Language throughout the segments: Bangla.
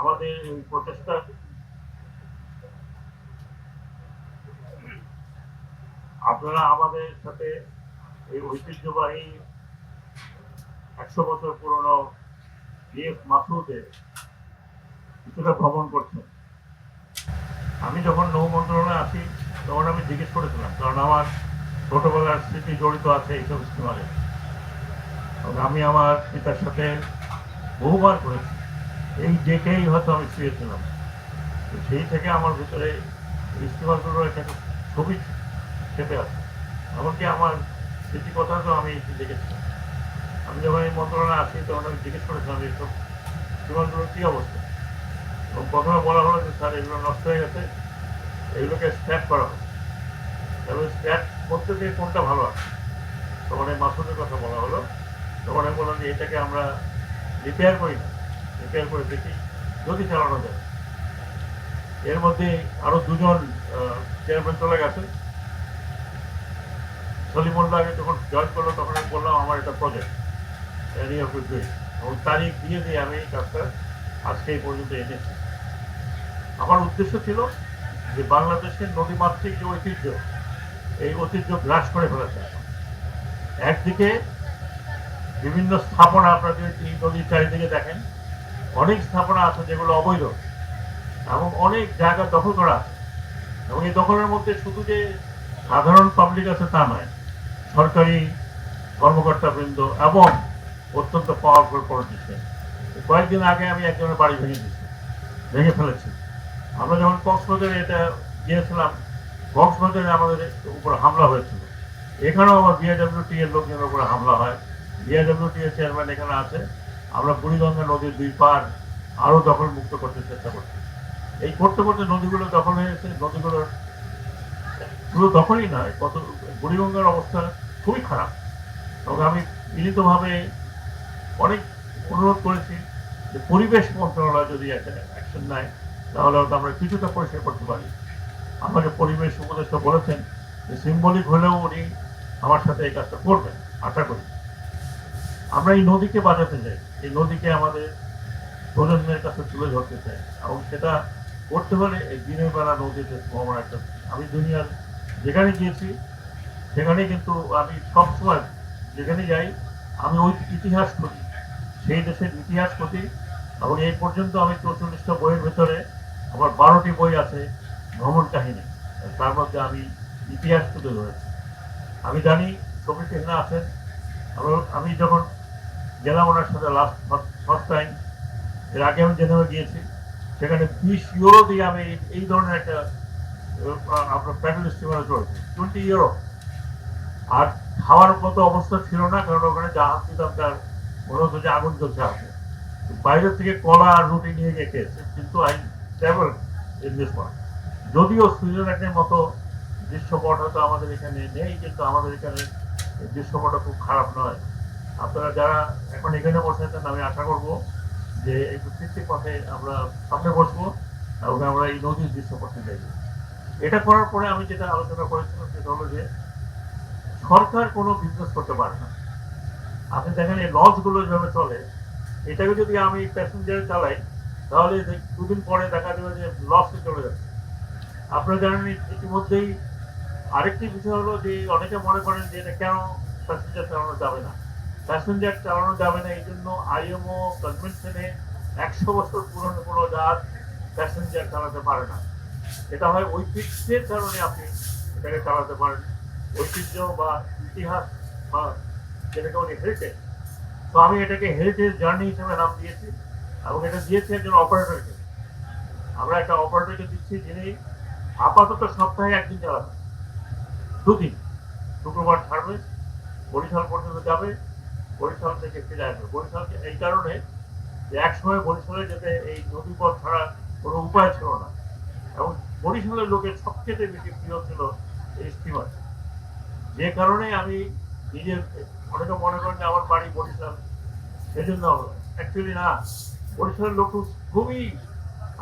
আমাদের এই প্রচেষ্টা আপনারা আমাদের সাথে এই ঐতিহ্যবাহী একশো বছর পুরনো ডিএফ মাসুদে কিছুটা ভ্রমণ করছেন। আমি যখন নৌ মন্ত্রণালয়ে আসি, তখন আমি জিজ্ঞেস করেছিলাম, কারণ আমার ছোটবেলার স্মৃতি জড়িত আছে এইসব স্টিমারে আমি আমার পিতার সাথে বহুবার করেছি। এই ডেকেই হয়তো আমি শুয়েছিলাম সেই থেকে আমার ভিতরে এই স্টিমারগুলোর একটা ছবি খেতে আছে এমনকি আমার স্মৃতি কথা তো আমি দেখেছিলাম আমি যখন এই মন্ত্রণালয়ে আসি তখন আমি জিজ্ঞেস করেছিলাম এইসব স্টিমারগুলোর কী অবস্থা? এবং প্রথমে বলা হলো যে, স্যার, এগুলো নষ্ট হয়ে গেছে। এগুলোকে স্ক্র্যাপ করা হবে তবে স্ক্র্যাপ করতে গিয়ে কোনটা ভালো আছে? তখন এই মাসুদের কথা বলা হলো। তখন আমি বললাম যে, এটাকে আমরা রিপেয়ার করি না। রিপেয়ার করে দেখি যদি চালানো যায়। এর মধ্যে আরও দুজন চেয়ারম্যান চলে গেছে। সলিমুল্লাহ যখন জয়েন করল, তখন আমি বললাম, আমার এটা প্রজেক্ট দুই এবং তারিখ দিয়ে দিয়ে আমি এই কাজটা আজকে এই পর্যন্ত এনেছি। আমার উদ্দেশ্য ছিল যে বাংলাদেশের নদীমাতৃক যে ঐতিহ্য, এই ঐতিহ্য গ্রাস করে ফেলেছে একদিকে বিভিন্ন স্থাপনা, আপনারা যদি এই নদীর চারিদিকে দেখেন অনেক স্থাপনা আছে যেগুলো অবৈধ এবং অনেক জায়গা দখল করা এবং এই দখলের মধ্যে শুধু যে সাধারণ পাবলিক আছে তা নয়, সরকারি কর্মকর্তা বৃন্দ এবং অত্যন্ত পাওয়ারফুল পলিটিশিয়ান কয়েকদিন আগে আমি একজনের বাড়ি ভেঙে দিয়েছি, ভেঙে ফেলেছি। আমরা যখন কক্সবাজারে এটা গিয়েছিলাম, কক্সবাজারে আমাদের উপর হামলা হয়েছিল। এখানেও আমার বিআইডব্লিউটি এর লোকজনের উপরে হামলা হয়। বিআইডব্লিউটি এর চেয়ারম্যান এখানে আছে। আমরা বুড়িগঙ্গা নদীর দুই পার আরও দখল মুক্ত করতে চেষ্টা করছি। এই করতে করতে নদীগুলো দখল হয়েছে নদীগুলোর শুধু দখলই নয়, কত বুড়িগঙ্গার অবস্থা খুবই খারাপ। এবং আমি মিলিতভাবে অনেক অনুরোধ করেছি যে পরিবেশ মন্ত্রণালয় যদি একটা অ্যাকশন নেয়, তাহলে হয়তো আমরা কিছুটা পরিষ্কার করতে পারি। আমাকে পরিবেশ উপদেষ্টা বলেছেন যে সিম্বলিক হলেও উনি আমার সাথে এই কাজটা করবেন, আশা করি। আমরা এই নদীকে বাঁচাতে চাই। এই নদীকে আমাদের প্রজন্মের কাছে তুলে ধরতে চাই। এবং সেটা করতে হলে এই দিনের বেলা নদীতে ভ্রমণ একটা আমি দুনিয়ার যেখানে গিয়েছি, সেখানে কিন্তু আমি সবসময় যেখানে যাই, আমি ওই ইতিহাস করি। সেই দেশের ইতিহাস করি। এবং এই পর্যন্ত আমি চৌচল্লিশটা বইয়ের ভেতরে আমার বারোটি বই আছে ভ্রমণ কাহিনী। তার মধ্যে আমি ইতিহাস তুলে ধরেছি। আমি জানি ছবিটি এখানে আছেন। আমার- আমি যখন গেলাম ওনার সাথে লাস্ট ফার্স্ট টাইম এর আগে আমি জেনেভা গিয়েছি, সেখানে বিশ ইউরো দিয়ে আমি এই- ধরনের একটা আপনার প্যাডেল স্টিমারে চলেছি টোয়েন্টি ইউরো আর খাওয়ার মতো অবস্থা ছিল না, কারণ ওখানে জাহাজ দিতাম তার মনে হতো যে আগুন জ্বলছে আছে বাইরে থেকে কলা আর রুটি নিয়ে গিয়ে খেয়েছে, কিন্তু I travel in this one যদিও সুইজারল্যান্ডের মতো দৃশ্যপট হয়তো আমাদের এখানে নেই, কিন্তু আমাদের এখানে দৃশ্যপটটা খুব খারাপ নয়। আপনারা যারা এখন এখানে বসে আছেন, আমি আশা করব যে একটু কৃত্রিক পথে আমরা সামনে বসবো এবং আমরা এই নদীর দৃশ্যপটে দেখব এটা করার পরে আমি যেটা আলোচনা করেছিলাম সেটা হলো যে, সরকার কোনো বিজনেস করতে পারে না। আপনি দেখেন এই লঞ্চগুলো যেভাবে চলে, এটাকে যদি আমি প্যাসেঞ্জার চালাই, তাহলে দুদিন পরে দেখা যাবে যে লসে চলে যাচ্ছে। আপনারা জানেন ইতিমধ্যেই আরেকটি বিষয় হলো যে, অনেকে মনে করেন যে এটা কেন প্যাসেঞ্জার চালানো যাবে না? প্যাসেঞ্জার চালানো যাবে না, এই জন্য আইএমও কনভেনশনে একশো বছর পুরনো কোনো জাহাজ প্যাসেঞ্জার চালাতে পারে না। এটা হয় ঐতিহ্যের কারণে আপনি এটাকে চালাতে পারেন। ঐতিহ্য বা ইতিহাস বা যেটাকে উনি হেরিটেজ তো আমি এটাকে হেরিটেজ জার্নি হিসেবে নাম দিয়েছি এবং এটা দিয়েছি একজন অপারেটরকে আমরা একটা অপারেটরকে দিচ্ছি যিনি আপাতত সপ্তাহে একদিন চালাবেন। দুদিন। শুক্রবার ছাড়বে, বরিশাল পর্যন্ত যাবে বরিশাল থেকে ফিরে আসবে। বরিশালকে এই কারণে যে একসময় বরিশালে যেতে এই নদীপথ ছাড়া কোনো উপায় ছিল না, এবং বরিশালের লোকের সবচেয়ে বেশি প্রিয় ছিল এই স্টিমার। যে কারণে আমি নিজের, অনেকে মনে করেন যে আমার বাড়ি বরিশাল, সেজন্য অ্যাকচুয়ালি না, বরিশালের লোক খুবই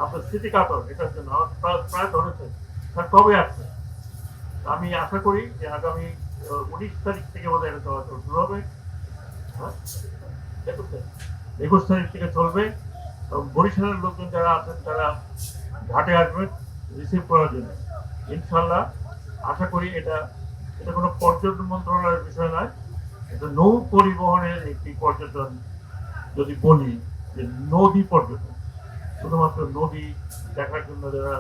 আপনার স্মৃতি কাতর এটার জন্য আমার প্রায় প্রায় ধরেছে স্যার কবে আসছে আমি আশা করি যে আগামী উনিশ তারিখ থেকে বোধহয় এটা চলাচল শুরু হবে। হ্যাঁ একুশ তারিখ থেকে চলবে। বরিশালের লোকজন যারা আছেন, তারা ঘাটে আসবেন রিসিভ করার জন্য। ইনশাল্লাহ আশা করি এটা এটা কোনো পর্যটন মন্ত্রণালয়ের বিষয় নয়, এটা নৌ পরিবহনের একটি পর্যটন যদি বলি, যে নদী পর্যটন, শুধুমাত্র নদী দেখার জন্য যারা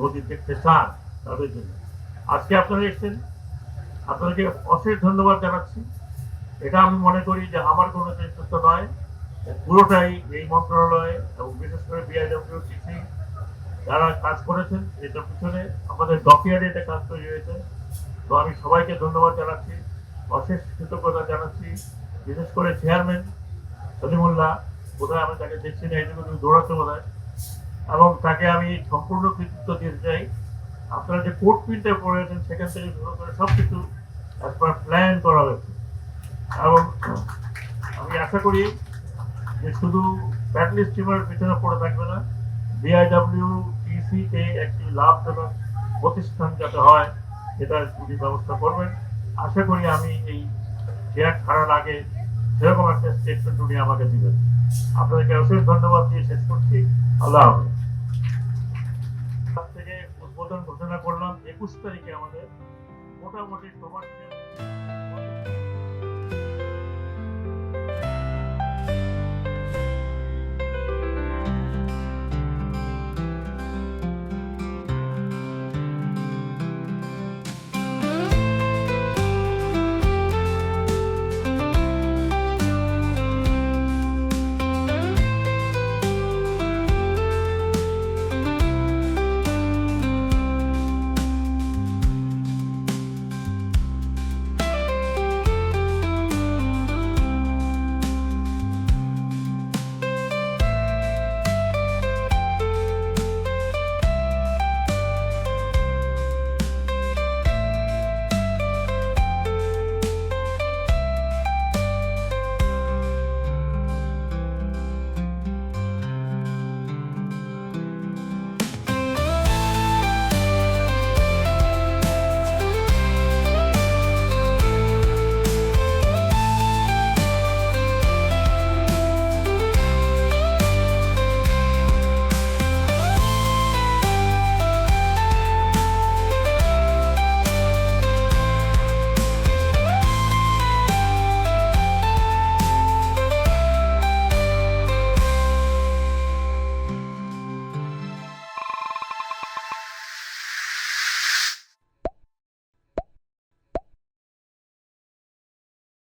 নদী দেখতে চান, তাদের জন্য। আজকে আপনারা এসেছেন, আপনাদেরকে অশেষ ধন্যবাদ জানাচ্ছি। এটা আমি মনে করি যে আমার কোনো নেতৃত্ব নয়। পুরোটাই এই মন্ত্রণালয় এবং বিশেষ করে বিআইডব্লিউটিসি যারা কাজ করেছেন এটা পিছনে আমাদের ডকিয়ার্ডে এটা কাজ তৈরি হয়েছে। তো আমি সবাইকে ধন্যবাদ জানাচ্ছি, অশেষ কৃতজ্ঞতা জানাচ্ছি। বিশেষ করে চেয়ারম্যান সলিমুল্লাহ, বোধহয় আমি তাকে দেখছি না এইটুকু তুমি দৌড়াতে বোধ এবং তাকে আমি সম্পূর্ণ কৃতিত্ব দিতে চাই। আপনারা যে কোর্ট প্রিন্টে পড়েছেন সেখান থেকে শুরু করে সব কিছু একবার প্ল্যান করা হয়েছে। এবং আমি আশা করি যে শুধু ব্যাটলি স্টিমারের পিছনে পড়ে থাকবে না বিআইডব্লিউ টিসিতে একটি লাভজনক প্রতিষ্ঠান যাতে হয়, সেটার উনি ব্যবস্থা করবেন। আশা করি আমি এই চেয়ার ছাড়ার আগে সেরকম একটা স্টেটমেন্ট উনি আমাকে দিবেন। আপনাদেরকে অশেষ ধন্যবাদ দিয়ে শেষ করছি। আল্লাহ হাফেজ। থেকে উদ্বোধন ঘোষণা করলাম, একুশ তারিখে আমাদের মোটামুটি সমাজ